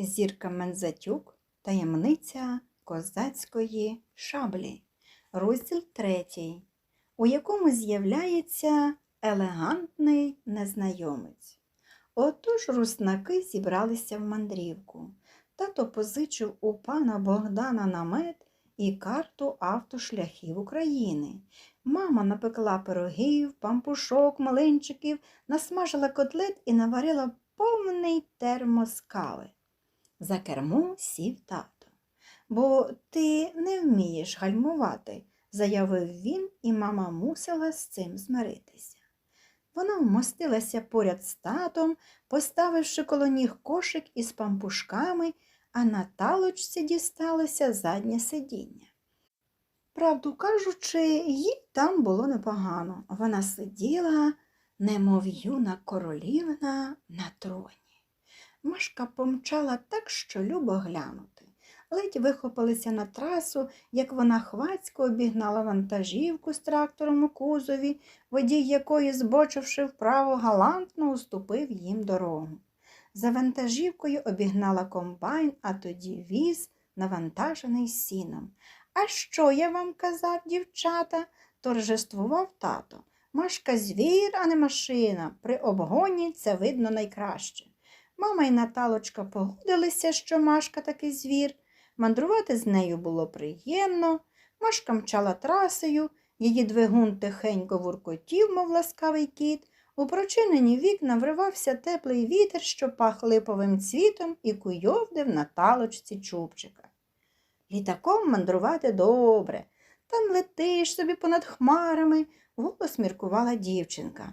Зірка Мензатюк, таємниця козацької шаблі, розділ третій, у якому з'являється елегантний незнайомець. Отож руснаки зібралися в мандрівку. Тато позичив у пана Богдана намет і карту автошляхів України. Мама напекла пирогів, пампушок, малинчиків, насмажила котлет і наварила повний термос кави. За кермо сів тато. Бо ти не вмієш гальмувати, заявив він, і мама мусила з цим змиритися. Вона вмостилася поряд з татом, поставивши коло ніг кошик із пампушками, а на талочці дісталося заднє сидіння. Правду кажучи, їй там було непогано. Вона сиділа, немов юна королівна на троні. Машка помчала так, що любо глянути. Ледь вихопилися на трасу, як вона хвацько обігнала вантажівку з трактором у кузові, водій якої, збочивши вправо, галантно уступив їм дорогу. За вантажівкою обігнала комбайн, а тоді віз, навантажений сіном. А що я вам казав, дівчата? торжествував тато. Машка звір, а не машина. При обгоні це видно найкраще. Мама і Наталочка погодилися, що Машка такий звір. Мандрувати з нею було приємно. Машка мчала трасою, її двигун тихенько вуркотів, мов ласкавий кіт. У прочинені вікна вривався теплий вітер, що пах липовим цвітом і куйовдив на талочці чубчика. Літаком мандрувати добре. Там летиш собі понад хмарами, голос міркувала дівчинка.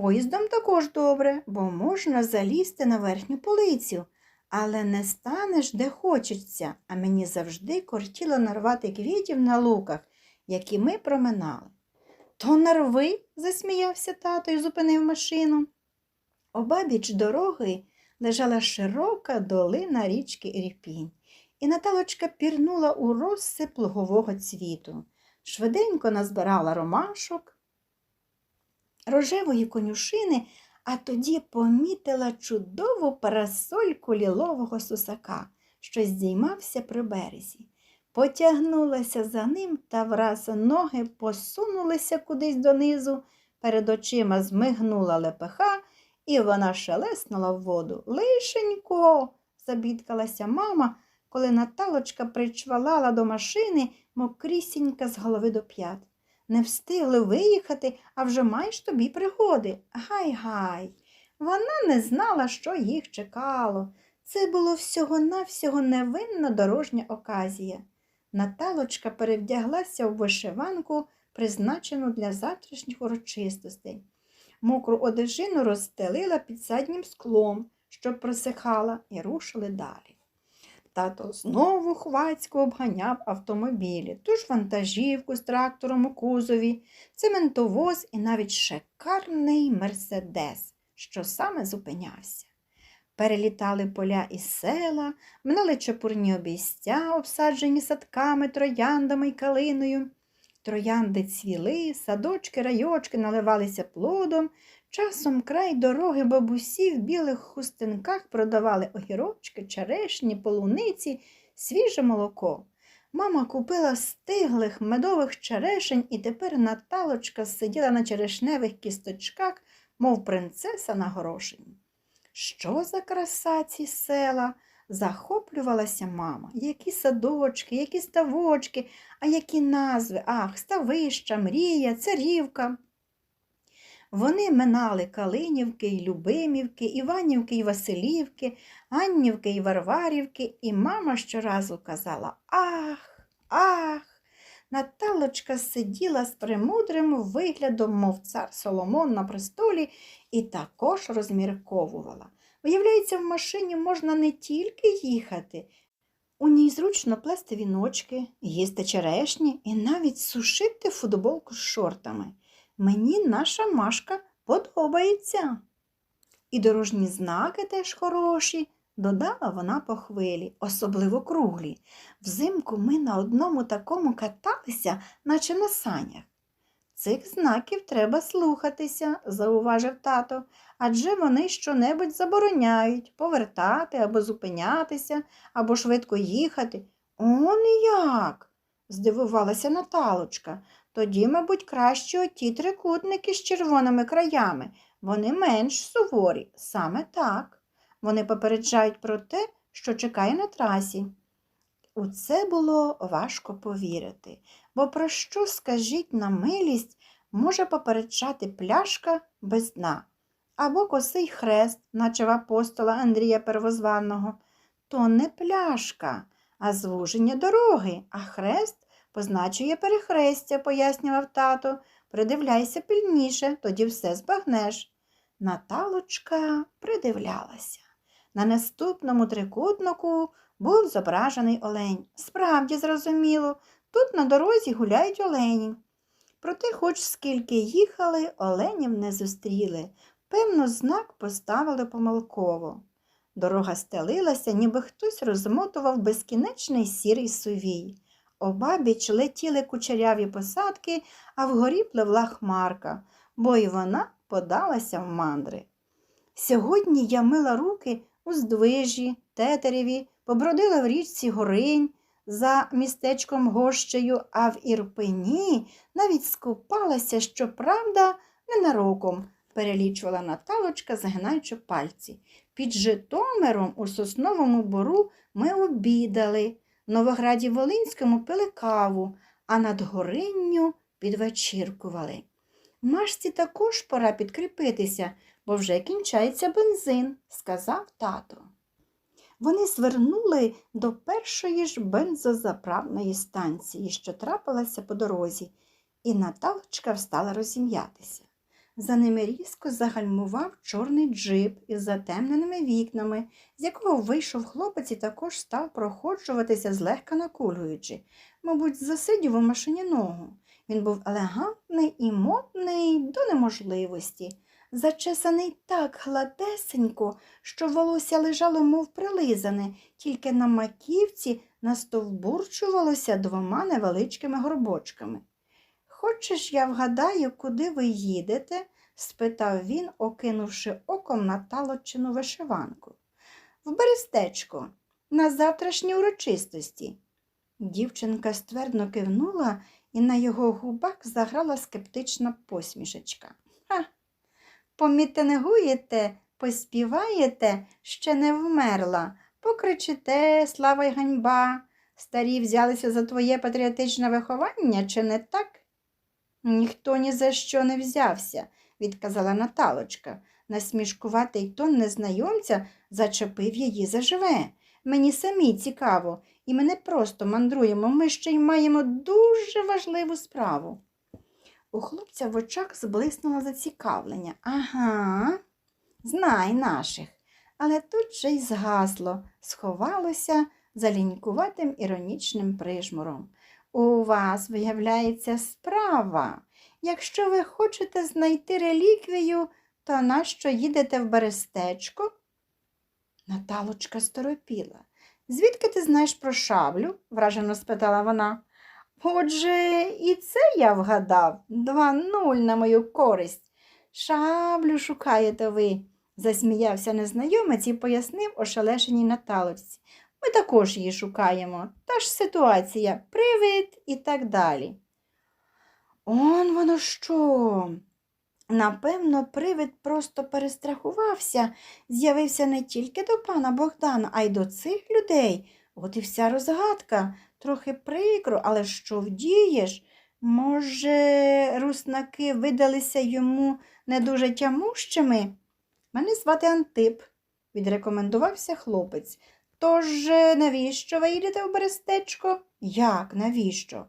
Поїздом також добре, бо можна залізти на верхню полицю, але не станеш, де хочеться, а мені завжди кортіло нарвати квітів на луках, які ми проминали. То нарви, засміявся тато і зупинив машину. Обабіч дороги лежала широка долина річки Ірпінь, і Наталочка пірнула у розсип лугового цвіту. Швиденько назбирала ромашок, рожевої конюшини, а тоді помітила чудову парасольку лілового сусака, що здіймався при березі. Потягнулася за ним та враз ноги посунулися кудись донизу, перед очима змигнула лепеха, і вона шелеснула в воду. Лишенько, забідкалася мама, коли Наталочка причвалала до машини, мокрісінька з голови до п'ят. Не встигли виїхати, а вже маєш тобі пригоди. Гай-гай. Вона не знала, що їх чекало. Це було всього-навсього невинна дорожня оказія. Наталочка перевдяглася в вишиванку, призначену для завтрашніх урочистостей. Мокру одежину розстелила під заднім склом, щоб просихала, і рушили далі. Тато знову хвацько обганяв автомобілі, ту ж вантажівку з трактором у кузові, цементовоз і навіть шикарний мерседес, що саме зупинявся. Перелітали поля і села, минали чепурні обійстя, обсаджені садками, трояндами й калиною. Троянди цвіли, садочки, райочки наливалися плодом, Часом край дороги бабусі в білих хустинках продавали огірочки, черешні, полуниці, свіже молоко. Мама купила стиглих медових черешень, і тепер Наталочка сиділа на черешневих кісточках, мов принцеса на горошині. Що за краса ці села? Захоплювалася мама. Які садочки, які ставочки, а які назви, ах, ставища, мрія, царівка. Вони минали Калинівки й Любимівки, Іванівки й Василівки, Аннівки й Варварівки, і мама щоразу казала Ах, ах. Наталочка сиділа з премудрим виглядом, мов цар Соломон на престолі, і також розмірковувала. Виявляється, в машині можна не тільки їхати, у ній зручно плести віночки, їсти черешні і навіть сушити футболку з шортами. Мені наша машка подобається. І дорожні знаки теж хороші, додала вона по хвилі, особливо круглі. Взимку ми на одному такому каталися, наче на санях. Цих знаків треба слухатися, зауважив тато, адже вони щонебудь забороняють повертати або зупинятися, або швидко їхати. Он як? здивувалася Наталочка. Тоді, мабуть, краще оті трикутники з червоними краями. Вони менш суворі. Саме так. Вони попереджають про те, що чекає на трасі. У це було важко повірити, бо про що, скажіть на милість, може попереджати пляшка без дна або косий хрест, наче в апостола Андрія Первозваного. То не пляшка, а звуження дороги, а хрест позначує перехрестя, пояснював тато. Придивляйся пильніше, тоді все збагнеш. Наталочка придивлялася. На наступному трикутнику був зображений олень. Справді зрозуміло, тут на дорозі гуляють олені. Проте, хоч скільки їхали, оленів не зустріли. Певно, знак поставили помилково. Дорога стелилася, ніби хтось розмотував безкінечний сірий сувій. Обабіч летіли кучеряві посадки, а вгорі пливла хмарка, бо й вона подалася в мандри. Сьогодні я мила руки у здвижі, тетереві, побродила в річці Горинь за містечком Гощею, а в Ірпені навіть скупалася, щоправда, ненароком, перелічувала Наталочка, загинаючи пальці. Під Житомиром у сосновому бору ми обідали, Новограді Волинському пили каву, а над Горинню підвечіркували. Машці також пора підкріпитися, бо вже кінчається бензин, сказав тато. Вони звернули до першої ж бензозаправної станції, що трапилася по дорозі, і Наталочка встала розім'ятися. За ними різко загальмував чорний джип із затемненими вікнами, з якого вийшов хлопець і також став проходжуватися, злегка накулюючи, мабуть, засидів у машині ногу. Він був елегантний і модний до неможливості, зачесаний так гладесенько, що волосся лежало, мов прилизане, тільки на маківці настовбурчувалося двома невеличкими горбочками. Хочеш, я вгадаю, куди ви їдете? спитав він, окинувши оком на талочину вишиванку. В Берестечко, на завтрашній урочистості. Дівчинка ствердно кивнула, і на його губах заграла скептична посмішечка. Ха, помітингуєте, поспіваєте, ще не вмерла, покричите, слава й ганьба. Старі взялися за твоє патріотичне виховання, чи не так? Ніхто ні за що не взявся, відказала Наталочка. Насмішкуватий тон незнайомця зачепив її заживе. Мені самі цікаво, і ми не просто мандруємо, ми ще й маємо дуже важливу справу. У хлопця в очах зблиснуло зацікавлення. Ага, знай наших. Але тут же й згасло, сховалося за лінькуватим іронічним прижмуром. У вас виявляється справа. Якщо ви хочете знайти реліквію, то нащо їдете в Берестечко? Наталочка сторопіла. Звідки ти знаєш про шаблю? вражено спитала вона. Отже, і це я вгадав. Два нуль на мою користь. Шаблю шукаєте ви, засміявся незнайомець і пояснив ошелешеній Наталочці. Ми також її шукаємо. Та ж ситуація, привид і так далі. Он воно що? Напевно, привид просто перестрахувався, з'явився не тільки до пана Богдана, а й до цих людей. От і вся розгадка. Трохи прикро, але що вдієш? Може, руснаки видалися йому не дуже тямущими? Мене звати Антип, відрекомендувався хлопець. Тож навіщо ви їдете в Берестечко? Як, навіщо?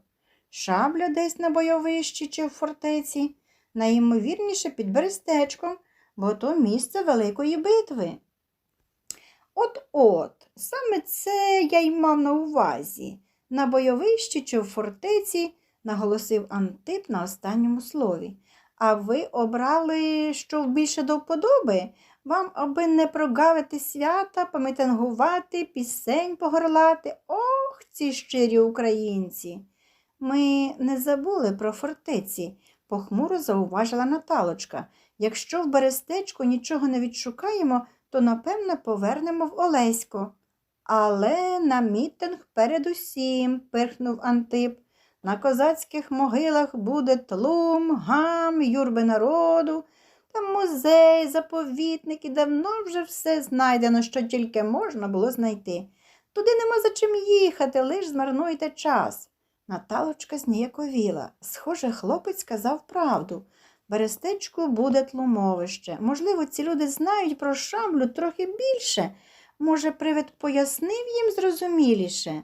Шабля десь на бойовищі чи в фортеці, найімовірніше під Берестечком, бо то місце великої битви. От-от, саме це я й мав на увазі. На бойовищі чи в фортеці, наголосив Антип на останньому слові. А ви обрали, що більше до вподоби? Вам, аби не прогавити свята, помітингувати, пісень погорлати. Ох, ці щирі українці. Ми не забули про фортеці, похмуро зауважила Наталочка. Якщо в берестечку нічого не відшукаємо, то напевне повернемо в Олесько. Але на мітинг передусім, пирхнув Антип. На козацьких могилах буде тлум, гам, юрби народу, там музей, заповітник і давно вже все знайдено, що тільки можна було знайти. Туди нема за чим їхати, лиш змарнуйте час. Наталочка зніяковіла. Схоже, хлопець сказав правду. Берестечку буде тлумовище. Можливо, ці люди знають про шаблю трохи більше. Може, привид пояснив їм зрозуміліше.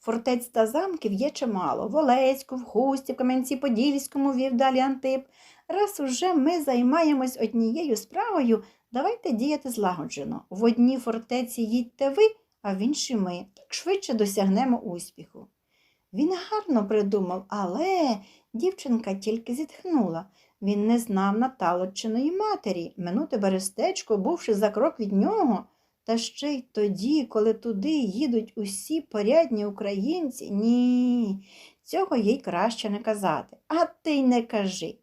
Фортець та замків є чимало. В Олеську, в Хусті, в Кам'янці-Подільському вів далі Антип. Раз уже ми займаємось однією справою, давайте діяти злагоджено. В одній фортеці їдьте ви, а в іншій ми. Так швидше досягнемо успіху. Він гарно придумав, але дівчинка тільки зітхнула. Він не знав Наталочиної матері, минути берестечко, бувши за крок від нього. Та ще й тоді, коли туди їдуть усі порядні українці, ні, цього їй краще не казати. А ти й не кажи.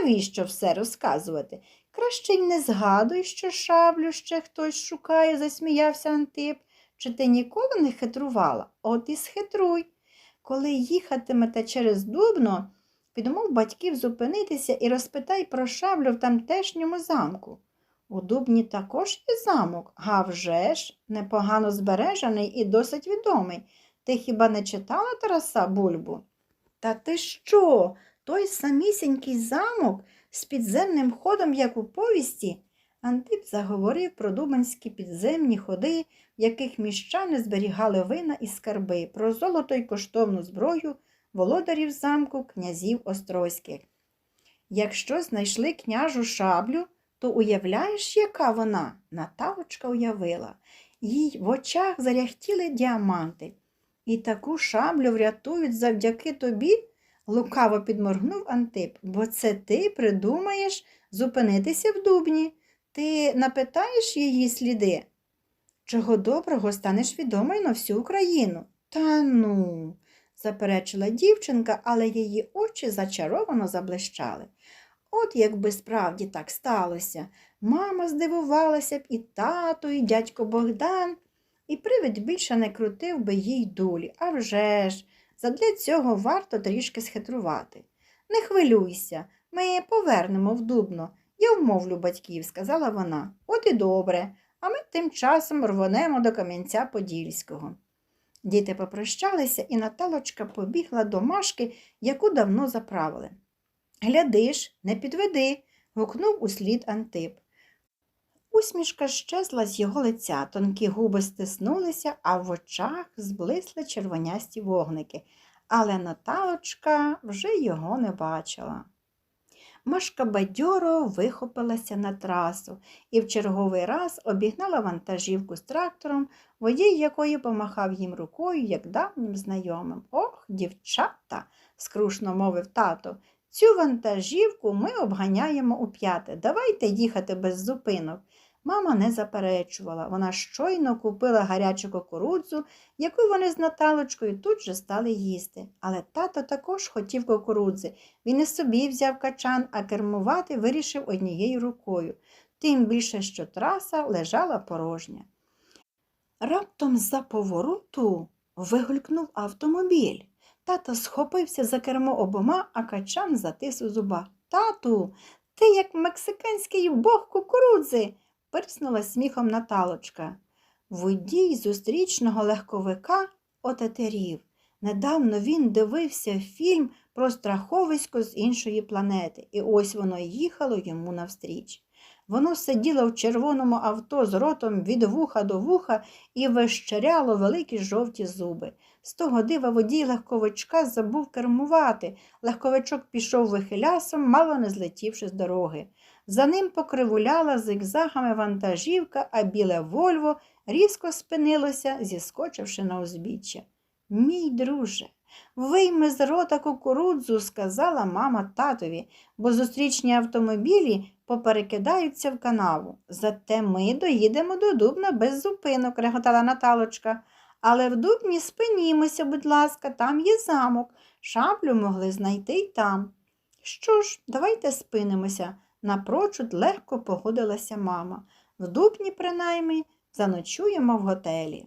Навіщо все розказувати? Краще й не згадуй, що шаблю ще хтось шукає, засміявся Антип. Чи ти ніколи не хитрувала? От і схитруй. Коли їхатимете через Дубно, підмов батьків зупинитися і розпитай про шаблю в тамтешньому замку. У Дубні також є замок, а вже ж непогано збережений і досить відомий. Ти хіба не читала Тараса Бульбу? Та ти що? Той самісінький замок з підземним ходом, як у повісті? Антип заговорив про дубанські підземні ходи, в яких міщани зберігали вина і скарби, про золото й коштовну зброю володарів замку князів Острозьких. Якщо знайшли княжу шаблю, то уявляєш, яка вона? Наталочка уявила. Їй в очах заряхтіли діаманти. І таку шаблю врятують завдяки тобі, лукаво підморгнув Антип, бо це ти придумаєш зупинитися в дубні. Ти напитаєш її сліди? Чого доброго станеш відомою на всю Україну? Та ну, заперечила дівчинка, але її очі зачаровано заблищали. От якби справді так сталося. Мама здивувалася б і тато, і дядько Богдан, і привид більше не крутив би їй дулі. А вже ж, задля цього варто трішки схитрувати. Не хвилюйся, ми повернемо в Дубно. Я вмовлю батьків, сказала вона. От і добре, а ми тим часом рвонемо до Кам'янця Подільського. Діти попрощалися, і Наталочка побігла до Машки, яку давно заправили. Глядиш, не підведи, гукнув услід Антип. Усмішка щезла з його лиця, тонкі губи стиснулися, а в очах зблисли червонясті вогники, але Наталочка вже його не бачила. Машка бадьоро вихопилася на трасу і в черговий раз обігнала вантажівку з трактором, водій якої помахав їм рукою, як давнім знайомим. Ох, дівчата, скрушно мовив тато, цю вантажівку ми обганяємо у п'яте. Давайте їхати без зупинок. Мама не заперечувала. Вона щойно купила гарячу кукурудзу, яку вони з Наталочкою тут же стали їсти. Але тато також хотів кукурудзи. Він і собі взяв качан, а кермувати вирішив однією рукою, тим більше, що траса лежала порожня. Раптом з-за повороту вигулькнув автомобіль. Тато схопився за кермо обома, а качан затис у зубах. Тату, ти як мексиканський бог кукурудзи пирснула сміхом Наталочка. Водій зустрічного легковика отетерів. Недавно він дивився фільм про страховисько з іншої планети, і ось воно їхало йому навстріч. Воно сиділо в червоному авто з ротом від вуха до вуха і вищеряло великі жовті зуби. З того дива водій легковичка забув кермувати. Легковичок пішов вихилясом, мало не злетівши з дороги. За ним покривуляла зигзагами вантажівка, а біле Вольво різко спинилося, зіскочивши на узбіччя. Мій друже, вийми з рота кукурудзу, сказала мама татові, бо зустрічні автомобілі поперекидаються в канаву. Зате ми доїдемо до Дубна без зупинок, реготала Наталочка. Але в Дубні спинімося, будь ласка, там є замок. Шаблю могли знайти й там. Що ж, давайте спинимося. Напрочуд легко погодилася мама. В дупні, принаймні, заночуємо в готелі.